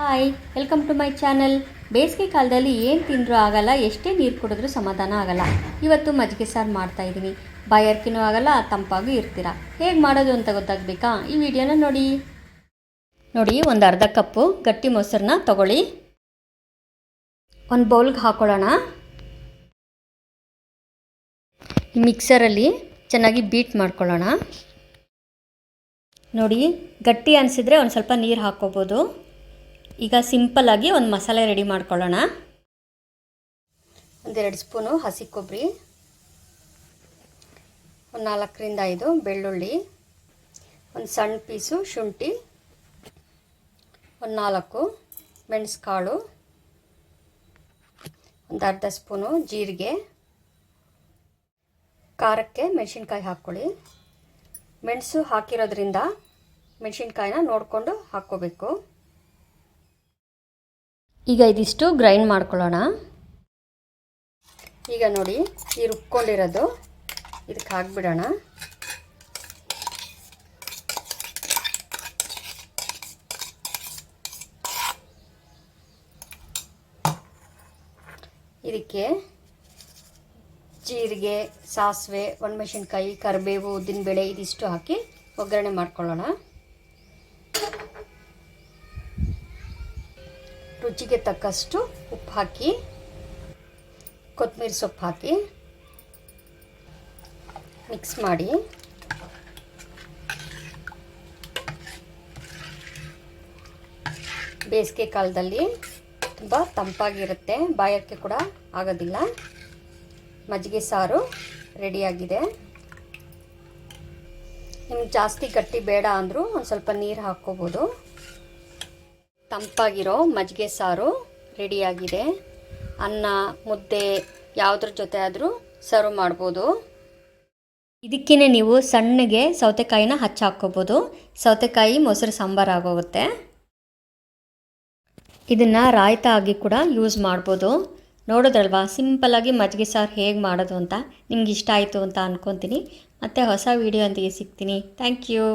Hi welcome to my channel ಬೇಸಿಗೆ ಕಾಲದಲ್ಲಿ ಏನು ತಿಂದರೂ ಆಗಲ್ಲ, ಎಷ್ಟೇ ನೀರು ಕುಡಿದ್ರೂ ಸಮಾಧಾನ ಆಗಲ್ಲ. ಇವತ್ತು ಮಜ್ಜಿಗೆ ಸಾರು ಮಾಡ್ತಾ ಇದ್ದೀನಿ. ಬಾಯಾರಿಕೆನೂ ಆಗಲ್ಲ, ತಂಪಾಗೂ ಇರ್ತೀರ. ಹೇಗೆ ಮಾಡೋದು ಅಂತ ಗೊತ್ತಾಗಬೇಕಾ? ಈ ವಿಡಿಯೋನ ನೋಡಿ. ನೋಡಿ, ಒಂದು ಅರ್ಧ ಕಪ್ಪು ಗಟ್ಟಿ ಮೊಸರನ್ನ ತಗೊಳ್ಳಿ. ಒಂದು ಬೌಲ್ಗೆ ಹಾಕೊಳ್ಳೋಣ. ಮಿಕ್ಸರಲ್ಲಿ ಚೆನ್ನಾಗಿ ಬೀಟ್ ಮಾಡ್ಕೊಳ್ಳೋಣ. ನೋಡಿ, ಗಟ್ಟಿ ಅನಿಸಿದ್ರೆ ಒಂದು ಸ್ವಲ್ಪ ನೀರು ಹಾಕ್ಕೋಬೋದು. ಈಗ ಸಿಂಪಲ್ಲಾಗಿ ಒಂದು ಮಸಾಲೆ ರೆಡಿ ಮಾಡ್ಕೊಳ್ಳೋಣ. ಒಂದೆರಡು ಸ್ಪೂನು ಹಸಿ ಕೊಬ್ಬರಿ ಒಂದು ನಾಲ್ಕರಿಂದ ಐದು ಬೆಳ್ಳುಳ್ಳಿ. ಒಂದು ಸಣ್ಣ ಪೀಸು ಶುಂಠಿ. ಒಂದು ನಾಲ್ಕು ಮೆಣಸುಕಾಳು. ಒಂದು ಅರ್ಧ ಸ್ಪೂನು ಜೀರಿಗೆ. ಖಾರಕ್ಕೆ ಮೆಣಸಿನ್ಕಾಯಿ ಹಾಕ್ಕೊಳ್ಳಿ. ಮೆಣಸು ಹಾಕಿರೋದ್ರಿಂದ ಮೆಣಸಿನ್ಕಾಯಿನ ನೋಡಿಕೊಂಡು ಹಾಕ್ಕೋಬೇಕು. ಈಗ ಇದಿಷ್ಟು ಗ್ರೈಂಡ್ ಮಾಡ್ಕೊಳ್ಳೋಣ. ಈಗ ನೋಡಿ, ಈ ರುಬ್ಕೊಂಡಿರೋದು ಇದಕ್ಕೆ ಹಾಕ್ಬಿಡೋಣ. ಇದಕ್ಕೆ ಜೀರಿಗೆ, ಸಾಸಿವೆ, ಒಣಮೆಣಸಿನ್ಕಾಯಿ, ಕರಿಬೇವು, ಉದ್ದಿನಬೇಳೆ ಇದಿಷ್ಟು ಹಾಕಿ ಒಗ್ಗರಣೆ ಮಾಡ್ಕೊಳ್ಳೋಣ. ರುಚಿಗೆ ತಕ್ಕಷ್ಟು ಉಪ್ಪು ಹಾಕಿ, ಕೊತ್ತಂಬರಿ ಸೊಪ್ಪು ಹಾಕಿ, ಮಿಕ್ಸ್ ಮಾಡಿ. ಬೇಸಿಗೆ ಕಾಲದಲ್ಲಿ ತುಂಬ ತಂಪಾಗಿರುತ್ತೆ, ಬಾಯಕ್ಕೆ ಕೂಡ ಆಗೋದಿಲ್ಲ. ಮಜ್ಜಿಗೆ ಸಾರು ರೆಡಿಯಾಗಿದೆ ನಿಮ್ಗೆ ಜಾಸ್ತಿ ಗಟ್ಟಿ ಬೇಡ ಅಂದರೂ ಒಂದು ಸ್ವಲ್ಪ ನೀರು ಹಾಕ್ಕೋಬೋದು. ತಂಪಾಗಿರೋ ಮಜ್ಜಿಗೆ ಸಾರು ರೆಡಿಯಾಗಿದೆ. ಅನ್ನ, ಮುದ್ದೆ ಯಾವುದ್ರ ಜೊತೆ ಆದರೂ ಸರ್ವ್ ಮಾಡ್ಬೋದು. ಇದಕ್ಕೇ ನೀವು ಸಣ್ಣಗೆ ಸೌತೆಕಾಯಿನ ಹಚ್ಚಿ ಹಾಕ್ಕೋಬೋದು ಸೌತೆಕಾಯಿ ಮೊಸರು ಸಾಂಬಾರು ಆಗೋಗುತ್ತೆ. ಇದನ್ನು ರಾಯ್ತ ಆಗಿ ಕೂಡ ಯೂಸ್ ಮಾಡ್ಬೋದು. ನೋಡೋದ್ರಲ್ವಾ ಸಿಂಪಲ್ಲಾಗಿ ಮಜ್ಜಿಗೆ ಸಾರು ಹೇಗೆ ಮಾಡೋದು ಅಂತ. ನಿಮ್ಗೆ ಇಷ್ಟ ಆಯಿತು ಅಂತ ಅಂದ್ಕೊತೀನಿ ಮತ್ತು ಹೊಸ ವೀಡಿಯೋ ಅಂತಿಗೆ ಸಿಗ್ತೀನಿ. Thank you.